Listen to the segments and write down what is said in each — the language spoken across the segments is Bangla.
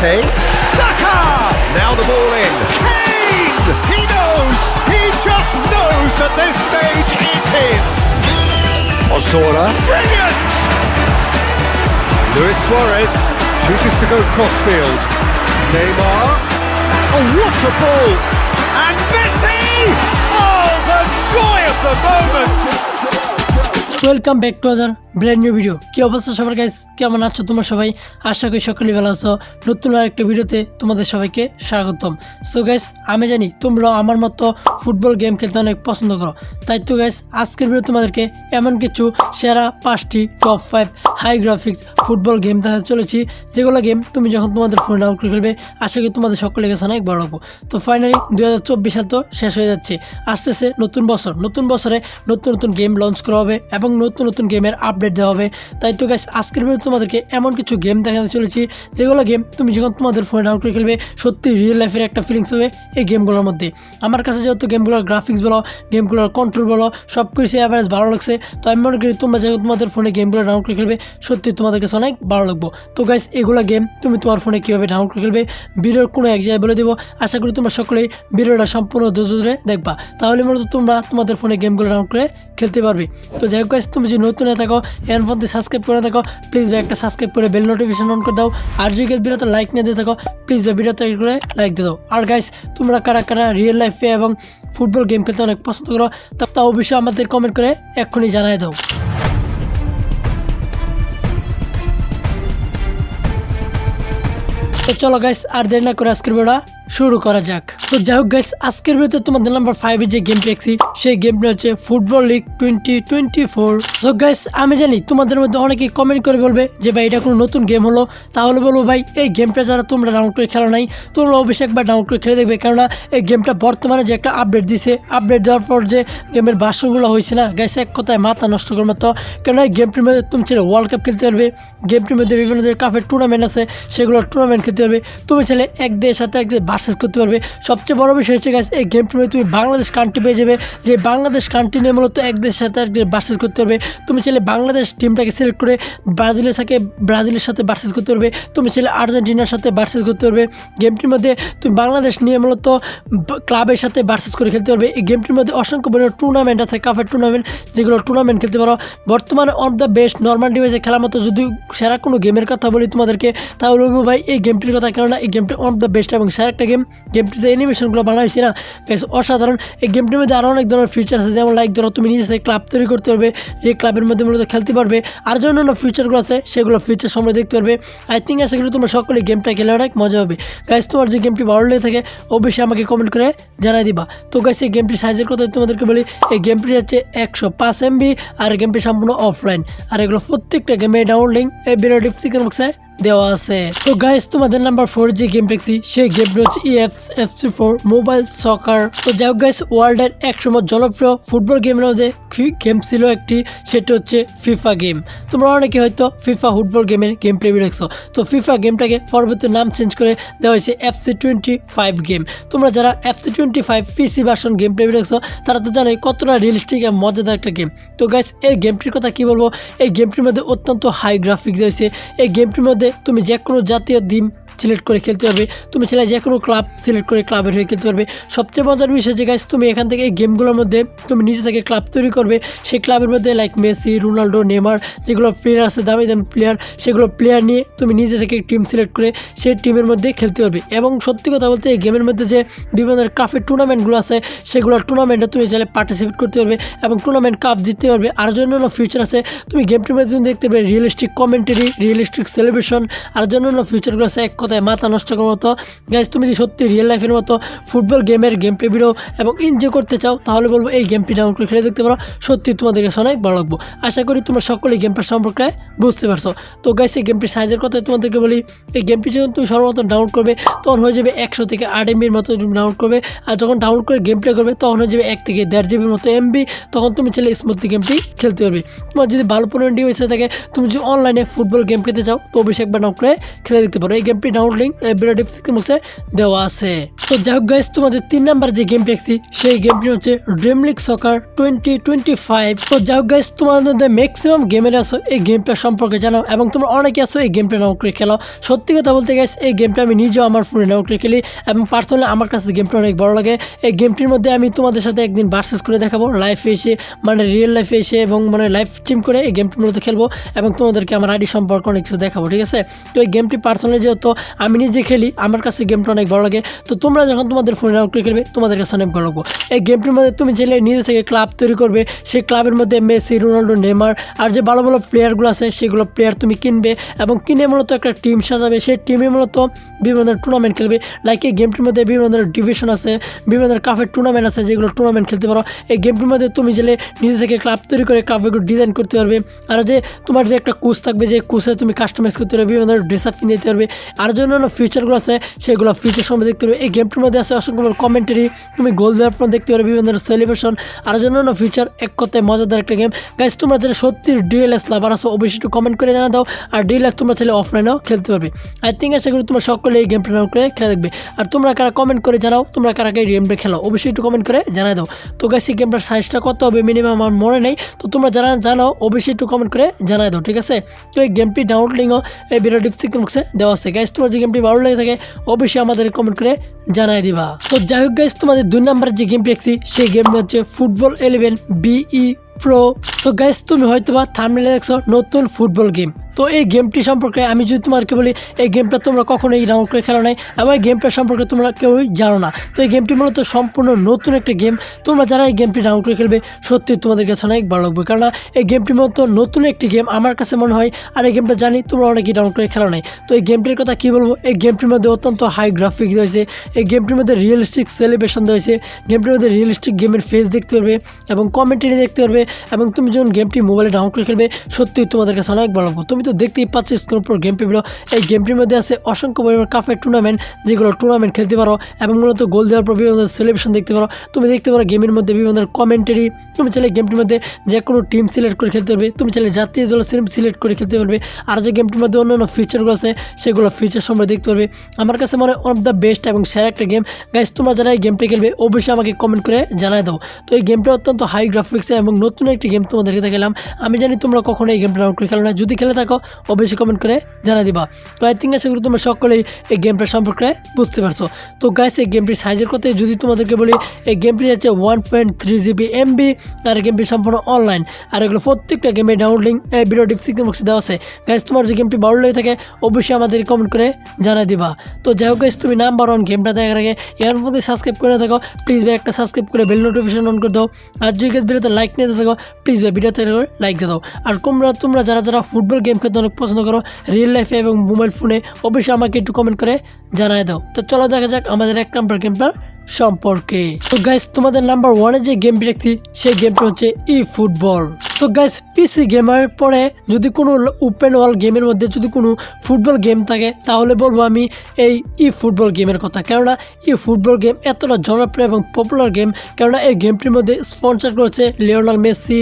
Kante. Saka! Now the ball in. Kane! He knows! He just knows that this stage is his! Osora. Brilliant! Luis Suarez chooses to go crossfield. Neymar. Oh, what a ball! And Messi! Oh, the joy of the moment! Welcome back to other brand new video কি অবস্থা সবার গাইস কেমন আছো তোমরা সবাই? আশা করি সকলে ভালো আছো। নতুন আর একটা ভিডিওতে তোমাদের সবাইকে স্বাগতম। সো গাইস আমি জানি তোমরা আমার মতো ফুটবল গেম খেলতে অনেক পছন্দ করো। তাই তো গাইস আজকের ভিডিও তোমাদেরকে এমন কিছু সেরা পাঁচটি top five high graphics football game দেখা চলেছি। যেগুলো গেম তুমি যখন তোমাদের ফোনে ডাউনলোড করে খেলবে আশা করি তোমাদের সকলের কাছে অনেক বড় হব। তো ফাইনালি দু হাজার চব্বিশ সাল তো শেষ হয়ে যাচ্ছে। আসতেছে নতুন বছর। নতুন বছরে নতুন নতুন গেম লঞ্চ করা হবে এবং নতুন নতুন গেমের আপডেট দেওয়া হবে। তাই তো গাইস আজকের ভিডিও তোমাদেরকে এমন কিছু গেম দেখাতে চলেছি, যেগুলো গেম তুমি যখন তোমাদের ফোনে ডাউনলোড করে খেলবে, সত্যি রিয়েল লাইফের একটা ফিলিংস হবে এই গেমগুলোর মধ্যে। আমার কাছে যেহেতু গেমগুলোর গ্রাফিক্স বলো গেমগুলোর কন্ট্রোল বলো সব কিছু অ্যাভারেজ ভালো লাগছে, তো আমি মনে করি তোমরা যখন তোমাদের ফোনে গেমগুলো ডাউনলোড করে খেলবে, সত্যি তোমাদের কাছে অনেক ভালো লাগবো। তো গাইস এগুলো গেম তুমি তোমার ফোনে কীভাবে ডাউনলোড করে খেলবে, ভিডিওর কোনো এক জায়গায় বলে দেবো। আশা করি তোমরা সকলেই ভিডিওটা সম্পূর্ণ ধৈর্য ধরে দেখবা। তাহলে মূলত তোমরা তোমাদের ফোনে গেমগুলো ডাউনলোড করে খেলতে পারবে। তো যাই হোক guys, তুমি যদি নতুন হয়ে থাকো এর মধ্যে সাবস্ক্রাইব করে থাকো প্লিজ ভাই একটা সাবস্ক্রাইব করে বেল নোটিফিকেশন অন করে দাও। আর যদি ভিডিওতে লাইক নিয়ে দিয়ে থাকো প্লিজ ভিডিওতে করে লাইক দিয়ে দাও। আর গাইস তোমরা কারা কারা রিয়েল লাইফে এবং ফুটবল গেম খেলতে অনেক পছন্দ করো তা অবশ্যই আমাদের কমেন্ট করে এক্ষুনি জানাই দাও। চলো গাইস আর দেরি না করে আজকের ভিডিওটা শুরু করা যাক। তো যাই হোক গাইস আজকের ভিডিওতে তোমাদের নাম্বার ফাইভে যে গেমটি দেখছি, সেই গেমটি হচ্ছে football league twenty twenty four so guys আমি জানি তোমাদের মধ্যে অনেকেই কমেন্ট করে বলবে যে, ভাই, এটা কোনো নতুন গেম হলো? তাহলে বলব, ভাই, এই গেমটা যারা তোমরা ডাউনলোড করে খেলো নাই, তোমরা অবশ্যই একবার ডাউনলোড করে খেলে দেখবে। কেননা এই গেমটা বর্তমানে যে একটা আপডেট দিছে আপডেট দেওয়ার পর যে গেমের ভাষ্যগুলো হয়েছে না গাইস এক কথায় মাথা নষ্ট করার মতো। কেননা এই গেমটির মধ্যে তুমি ছেলে ওয়ার্ল্ড কাপ খেলতে পারবে গেমটির মধ্যে বিভিন্ন ধরনের কাপের টুর্নামেন্ট আছে, সেগুলো টুর্নামেন্ট খেলতে পারবে। তুমি ছেলে এক দেশের সাথে এক দেশ ভার্সেস করতে পারবে। সবচেয়ে বড় বিষয় হচ্ছে গাছ এই গেমটির মধ্যে তুমি বাংলাদেশ কান্ট্রি পেয়ে যাবে, যে বাংলাদেশ কান্ট্রি নিয়ে মূলত এক দেশের সাথে এক দেশ করতে পারবে। তুমি ছেলে বাংলাদেশ টিমটাকে সিলেক্ট করে ব্রাজিলের সাথে ব্রাজিলের সাথে ভার্সেস করতে পারবে। তুমি ছেলে আর্জেন্টিনার সাথে ভার্সেস করতে পারবে। গেমটির মধ্যে তুমি বাংলাদেশ নিয়ে মূলত ক্লাবের সাথে ভার্সেস করে খেলতে পারবে। এই গেমটির মধ্যে অসংখ্য পরিমাণে টুর্নামেন্ট আছে কাপের টুর্নামেন্ট যেগুলো টুর্নামেন্ট খেলতে পারো। বর্তমানে অন দ্য বেস্ট নর্মাল ডিভাইসে খেলার মতো যদি সেরা কোনো গেমের কথা বলি তোমাদেরকে, তাহলে ভাই, এই গেমটির কথা, কেননা এই গেমটি অন দ্য বেস্ট এবং সেরা একটা গেম গেমটিতে অ্যানিমেশনগুলো বানাইছি না guys, অসাধারণ। এই গেমটির মধ্যে আরও অনেক ধরনের ফিচার আছে যেমন লাইক ধরো তুমি নিজে ক্লাব তৈরি করতে পারবে যে ক্লাবের মধ্যে মূলত খেলতে পারবে। আর যে অন্যান্য ফিচারগুলো আছে সেগুলো ফিচার সময় দেখতে পারবে। আই থিঙ্ক আশা করি তোমরা সকলে গেমটা খেলে অনেক মজা হবে গাইস তোমার যে গেমটি ভালো লেগে থাকে অবশ্যই আমাকে কমেন্ট করে জানাই দিবা। তো গাইস এই গেমটির সাইজের কথা তোমাদেরকে বলি। এই গেমটি হচ্ছে একশো পাঁচ এমবি আর গেমটি সম্পূর্ণ অফলাইন আর এগুলো প্রত্যেকটা গেমে ডাউনলোড লিঙ্ক এই ভিডিও ডিসক্রিপশন বক্সে দেওয়া আছে। তো গাইস তোমাদের নাম্বার ফোর যে গেম দেখছি, সেই গেমটি হচ্ছে E E F F C four mobile soccer তো যাই হোক গাইস ওয়ার্ল্ডের একসময় জনপ্রিয় ফুটবল গেমের মধ্যে গেম ছিল একটি, সেটা হচ্ছে ফিফা গেম তোমরা অনেকে হয়তো ফিফা ফুটবল গেমের গেম প্লে দেখছ। তো ফিফা গেমটাকে পরবর্তী নাম চেঞ্জ করে দেওয়া হয়েছে এফসি টোয়েন্টি ফাইভ গেম তোমরা যারা FC twenty five PC version game play দেখছ, তারা তো জানোই কতটা রিয়েলিস্টিক এবং মজাদার একটা গেম তো গাইস এই গেমটির কথা কি বলব? এই গেমটির মধ্যে অত্যন্ত হাই গ্রাফিক্স রয়েছে। এই গেমটির মধ্যে তুমি যে কোনো জাতীয় ডিম সিলেক্ট করে খেলতে পারবে। তুমি ছেলে যে কোনো ক্লাব সিলেক্ট করে ক্লাবের হয়ে খেলতে পারবে। সবচেয়ে মজার বিষয় যে গাইস তুমি এখান থেকে এই গেমগুলোর মধ্যে তুমি নিজে থেকে ক্লাব তৈরি করবে। সেই ক্লাবের মধ্যে লাইক মেসি, রোনাল্ডো নেমার যেগুলো প্লেয়ার আছে, দামি দামি প্লেয়ার সেগুলো প্লেয়ার নিয়ে তুমি নিজে থেকে টিম সিলেক্ট করে সেই টিমের মধ্যে খেলতে পারবে। এবং সত্যি কথা বলতে এই গেমের মধ্যে যে বিভিন্ন ধরনের কাপের টুর্নামেন্টগুলো আছে, সেগুলো টুর্নামেন্টে তুমি চাইলে পার্টিসিপেট করতে পারবে এবং টুর্নামেন্ট কাপ জিততে পারবে। আর জন্য ফিউচার আছে, তুমি গেমটির মধ্যে দেখতে পাবে রিয়েলিস্টিক কমেন্টারি রিয়েলিস্টিক সেলিব্রেশন আর জন্য ফিউচারগুলো আছে, এক কথায় মাথা নষ্ট করার মতো। গাইজ তুমি যদি সত্যি রিয়েল লাইফের মতো ফুটবল গেমের গেম প্লে ভিডিও এবং এনজয় করতে চাও, তাহলে বলব এই গেমটি ডাউনলোড করে খেলে দেখতে পারো। সত্যি তোমাদের কাছে অনেক ভালো লাগবো। আশা করি তোমরা সকলেই গেমটার সম্পর্কে বুঝতে পারছ। তো গাইজ এই গেমটির সাইজের কথা তোমাদেরকে বলি। এই গেমটি যখন তুমি সর্বপ্রথম ডাউনলোড করবে, তখন হয়ে যাবে একশো থেকে আট এমবির মতো ডাউনলোড করবে। আর যখন ডাউনলোড করে গেম প্লে করবে, তখন হয়ে যাবে এক থেকে দেড় জিবির মতো এমবি তখন তুমি চাইলে স্মুথলি গেমটি খেলতে পারবে। তোমার যদি ভালো ডিভাইস হয়ে থাকে, তুমি যদি অনলাইনে ফুটবল গেম খেলতে চাও, তো অবশ্যই একবার ডাউনলোড করে খেলে দেখতে পারো। এই গেমটি ডাউনলোড লিঙ্ক এই ভিডিও ডিসক্রিপশন বক্সে দেওয়া আছে। তো যাই হোক গাইস তোমাদের তিন নাম্বার যে গেমটি দেখছি, সেই গেমটি হচ্ছে dream league soccer twenty twenty five তো যাই হোক গাইস তোমাদের মধ্যে ম্যাক্সিমাম গেমের আছো, এই গেমটা সম্পর্কে জানো এবং তোমরা অনেকে আছো, এই গেমটা নাও করে খেলো সত্যি কথা বলতে গাইস এই গেমটা আমি নিজেও আমার ফোনে নাও করে খেলি, এবং পার্সোনালি আমার কাছে গেমটা অনেক ভালো লাগে। এই গেমটির মধ্যে আমি তোমাদের সাথে একদিন ভার্সেস করে দেখাবো লাইফে এসে মানে রিয়েল লাইফে এসে, এবং মানে লাইফ টিম করে এই গেমটি মূলত খেলব, এবং তোমাদেরকে আমার আইডি সম্পর্কে অনেক কিছু দেখাবো, ঠিক আছে? তো এই গেমটি পার্সোনালি যেহেতু আমি নিজে খেলি, আমার কাছে গেমটা অনেক ভালো লাগে। তো তোমরা যখন তোমাদের ফোনে ডাউনলোড খেলবে, তোমাদের কাছে অনেক ভালো লাগবো। এই গেমটির মধ্যে তুমি চাইলে নিজে থেকে ক্লাব তৈরি করবে, সেই ক্লাবের মধ্যে মেসি রোনাল্ডো নেমার আর যে ভালো ভালো প্লেয়ারগুলো আছে, সেগুলো প্লেয়ার তুমি কিনবে এবং কিনে মূলত একটা টিম সাজাবে। সেই টিমে মূলত বিভিন্ন ধরনের টুর্নামেন্ট খেলবে। লাইক এই গেমটির মধ্যে বিভিন্ন ধরনের ডিভিশন আছে, বিভিন্ন ধরনের কাফের টুর্নামেন্ট আছে, যেগুলো টুর্নামেন্ট খেলতে পারো। এই গেমটির মধ্যে তুমি চাইলে নিজে থেকে ক্লাব তৈরি করে ক্লাবগুলো ডিজাইন করতে পারবে। আর যে তোমার যে একটা কোচ থাকবে, যে কোচে তুমি কাস্টমাইজ করতে পারবে, বিভিন্ন ধরনের ড্রেস আপ কিনে দিতে পারবে। আর যে অন্যান্য ফিচারগুলো আছে, সেগুলো ফিচার সম্বন্ধে দেখতে পারবে। এই গেমটির মধ্যে আছে অসংখ্য কমেন্টারি তুমি গোল দেওয়ার পর দেখতে পারবে, বিভিন্ন ধরনের সেলিব্রেশন আর যে অন্যান্য ফিচার এক কথায় মজাদার একটা গেম গাইজ তোমরা যারা সত্যি ডিএলএস লাভার আছে, অবশ্যই একটু কমেন্ট করে জানা দাও। আর ডিএলএস তোমরা চাইলে অফলাইনেও খেলতে পারবে। আই থিঙ্ক আশা করি তোমরা সকলে এই গেমটা ডাউনলোড করে খেলে দেখবে। আর তোমরা কারা কমেন্ট করে জানাও, তোমরা কারা এই গেমটা খেলো, অবশ্যই একটু কমেন্ট করে জানাই দাও। তো গাইস এই গেমটার সাইজটা কত হবে মিনিমাম আমার মনে নেই। তো তোমরা যারা জানাও, অবশ্যই একটু কমেন্ট করে জানাই দাও, ঠিক আছে? তো এই গেমটি ডাউনলোড লিঙ্কও এই ভিডিও ডিসক্রিপশন বক্সে দেওয়া আছে। গাইস তোমার যে গেমটি ভালো লেগে থাকে, অবশ্যই আমাদের কমেন্ট করে জানাই দিবা। তো যাই হোক গাইজ তোমাদের দুই নাম্বার যে গেমটি দেখছি, সেই গেমটি হচ্ছে football eleven be pro so guys তুমি হয়তো বা থামলে দেখছ, নতুন ফুটবল গেম তো এই গেমটি সম্পর্কে আমি যদি তোমাকে বলি, এই গেমটা তোমরা কখনোই ডাউনলোড করে খেলো নাই এবং এই গেমটা সম্পর্কে তোমরা কেউই জানো না। তো এই গেমটি মূলত সম্পূর্ণ নতুন একটা গেম তোমরা যারা এই গেমটি ডাউনলোড করে খেলবে, সত্যি তোমাদের কাছে অনেক ভালো লাগবে। কারণ এই গেমটি মূলত নতুন একটি গেম আমার কাছে মনে হয়, আর এই গেমটা জানি তোমরা অনেকেই ডাউনলোড করে খেলো নাই। তো এই গেমটির কথা কি বলব? এই গেমটির মধ্যে অত্যন্ত হাই গ্রাফিক রয়েছে। এই গেমটির মধ্যে রিয়েলিস্টিক সেলিব্রেশন রয়েছে। গেমটির মধ্যে রিয়েলিস্টিক গেমের ফেস দেখতে পারবে এবং কমেন্টারি দেখতে পারবে এবং তুমি যখন গেমটি মোবাইলে ডাউনলোড করে খেলবে, সত্যি তোমাদের কাছে অনেক ভালো লাগবে। তুমি তো দেখতেই পাচ্ছ স্ক্রিনের উপর গেম পেগুলো এই গেমটির মধ্যে আছে অসংখ্য পরিমাণ কাফের টুর্নামেন্ট যেগুলো টুর্নামেন্ট খেলতে পারো এবং মূলত গোল দেওয়ার পর বিভিন্ন সেলিব্রেশন দেখতে পারো। তুমি দেখতে পারো গেমের মধ্যে বিভিন্ন কমেন্টারি তুমি চাইলে গেমটির মধ্যে যে কোনো টিম সিলেক্ট করে খেলতে পারবে, তুমি চাইলে জাতীয় দল সিলেক্ট করে খেলতে পারবে, আর যে গেমটির মধ্যে অন্যান্য ফিচারগুলো আছে, সেগুলো ফিচার সম্পর্কে দেখতে পারবে। আমার কাছে মনে হয় ওয়ান অফ দ্য বেস্ট এবং সেরা একটা গেম গাইজ তোমরা যারা এই গেমটি খেলবে, অবশ্যই আমাকে কমেন্ট করে জানাই দাও। তো এই গেমটা অত্যন্ত হাই গ্রাফিক্স এবং নতুন একটি গেম তোমাদেরকে দেখালাম। আমি জানি তোমরা কখনো এই গেমটা ডাউনলোড করে খেলো না। যদি খেলে থাকো অবশ্যই কমেন্ট করে জানাই দিবা। তো আই থিঙ্ক আশা করি তোমরা সকলেই এই গেমটা সম্পর্কে বুঝতে পারছ। তো গাইস এই গেমটির সাইজের কথাই যদি তোমাদেরকে বলি, এই গেমটি হচ্ছে one point three GB MB আর গেমটি সম্পূর্ণ অনলাইন আর এগুলো প্রত্যেকটা গেমের ডাউনলোড লিঙ্ক এই ভিডিও ডিসক্রিপশন বক্সে দেওয়া আছে। গাইস তোমার যে গেমটি ভালো লেগে থাকে, অবশ্যই আমাদের কমেন্ট করে জানাই দিবা। তো যাই হোক গাইস তুমি নাম্বার ওয়ান গেমটা দেখার আগে এর মধ্যে সাবস্ক্রাইব করে থাকো প্লিজ ভাই একটা সাবস্ক্রাইব করে বেল নোটিফিকেশন অন করে দাও। আর যদি ভিডিওতে লাইক নিতে থাকো প্লিজ ভাই ভিডিওতে লাইক দিয়ে দাও। আর তোমরা তোমরা যারা যারা ফুটবল গেম খেলতে অনেক পছন্দ করো রিয়েল লাইফে এবং মোবাইল ফোনে অবশ্যই আমাকে একটু কমেন্ট করে জানায় দাও। তো চলো দেখা যাক আমাদের এক নাম্বার গেমটার সম্পর্কে। তো গাইস তোমাদের নাম্বার ওয়ানে যে গেমটি দেখছি সেই গেমটি হচ্ছে E football so guys PC gamer পরে যদি কোনো ওপেন ওয়াল গেমের মধ্যে যদি কোনো ফুটবল গেম থাকে, তাহলে বলব আমি এই ই ফুটবল গেমের কথা। কেননা ই ফুটবল গেম এতটা জনপ্রিয় এবং পপুলার গেম কেননা এই গেমটির মধ্যে স্পন্সর করেছে লিওনাল মেসি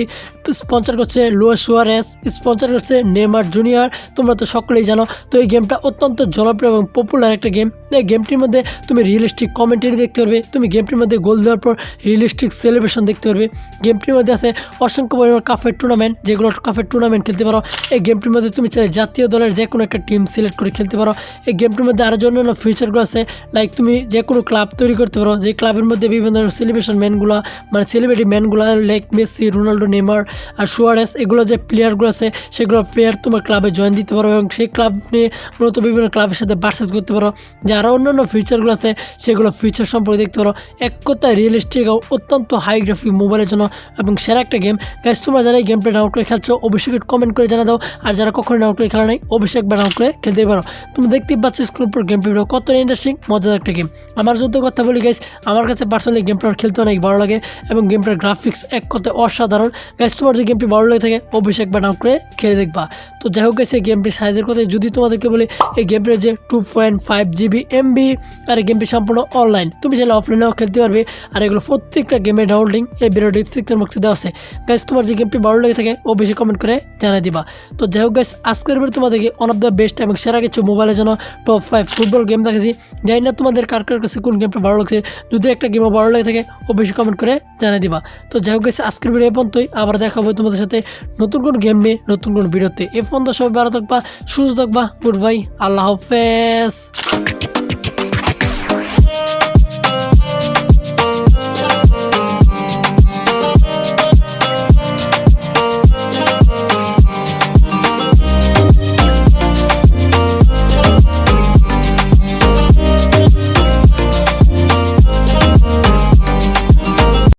স্পন্সর করছে লুয়া সুয়ারেস স্পন্সর করছে নেমার জুনিয়র, তোমরা তো সকলেই জানো। তো এই গেমটা অত্যন্ত জনপ্রিয় এবং পপুলার একটা গেম এই গেমটির মধ্যে তুমি রিয়েলিস্টিক কমেন্টারি দেখতে পারবে তুমি গেমটির মধ্যে গোল দেওয়ার পর রিয়েলিস্টিক সেলিব্রেশন দেখতে পারবে। গেমটির মধ্যে আছে অসংখ্য পরিমাণ কাফের টুর্নামেন্ট যেগুলো কাফের টুর্নামেন্ট খেলতে পারো। এই গেমটির মধ্যে তুমি চাই জাতীয় দলের যে কোনো একটা টিম সিলেক্ট করে খেলতে পারো। এই গেমটির মধ্যে আরও অন্যান্য ফিচারগুলো আছে লাইক তুমি যে কোনো ক্লাব তৈরি করতে পারো। যে ক্লাবের মধ্যে বিভিন্ন সেলিব্রেশন ম্যানগুলো মানে সেলিব্রিটি ম্যানগুলো লাইক মেসি, রোনাল্ডো নেমার আর সুয়ারেস এগুলো যে প্লেয়ারগুলো আছে, সেগুলো প্লেয়ার তোমার ক্লাবে জয়েন দিতে পারো এবং সেই ক্লাব নিয়ে মূলত বিভিন্ন ক্লাবের সাথে বার্সেস করতে পারো। যে আরও অন্যান্য ফিচারগুলো আছে, সেগুলো ফিচার সম্পর্কে দেখতে পারো এক কথায় রিয়েলিস্টিক ও অত্যন্ত হাই গ্রাফিক মোবাইলের জন্য এবং সেরা একটা গেম গাইজ তোমরা যারা এই গেমটা ডাউনলোড করে খেলছো অবশ্যই কমেন্ট করে জানা দাও। আর যারা কখনো ডাউনলোড করে খেলা নাই অবশ্যই একবার ডাউনলোড করে খেলতে পারো তুমি দেখতেই পাচ্ছ স্ক্রিন উপর গেম ভিডিও কত ইন্টারেস্টিং মজার একটা গেম আমার যদি কথা বলি গাইজ আমার কাছে পার্সোনালি গেমটা খেলতে অনেক ভালো লাগে এবং গেমটার গ্রাফিক্স এক কথায় অসাধারণ গাইজ তোমার যে গেমটি ভালো লাগে থাকে অবশ্যই একবার ডাউনলোড করে খেলে দেখবা। তো যাই হোক গাইজ এই গেমটির সাইজের কথা যদি তোমাদেরকে বলি, এই গেমটির যে two point five GB MB আর এই গেমটি সম্পূর্ণ অনলাইন তুমি চাইলে অফলাইনেও খেলতে পারবে। আর এগুলো প্রত্যেকটা গেমের ডাউনলোডিং এই ভিডিও ডিসক্রিপশন বক্সে দেওয়া আছে। গাইস তোমার যে গেমটি ভালো লেগে থাকে ও বেশি কমেন্ট করে জানিয়ে দিবা। তো যাই হোক গাইস আজকের ভিডিও তোমাদেরকে ওয়ান অফ দ্য বেস্ট এবং সেরা কিছু মোবাইলের জন্য টপ ফাইভ ফুটবল গেম দেখেছি জানি না তোমাদের কার কার কাছে কোন গেমটা ভালো লাগছে। যদি একটা গেমও ভালো লেগে থাকে ও বেশি কমেন্ট করে জানিয়ে দিবা। তো যাই হোক গাইস আজকের ভিডিও এ পর্যন্তই। আবার দেখা হবে তোমাদের সাথে নতুন কোন গেম নিয়ে, নতুন কোন ভিডিওতে এ পর্যন্ত সবাই ভালো থাকবা, সুস্থ থাকবা গুড বাই আল্লাহ হাফেজ।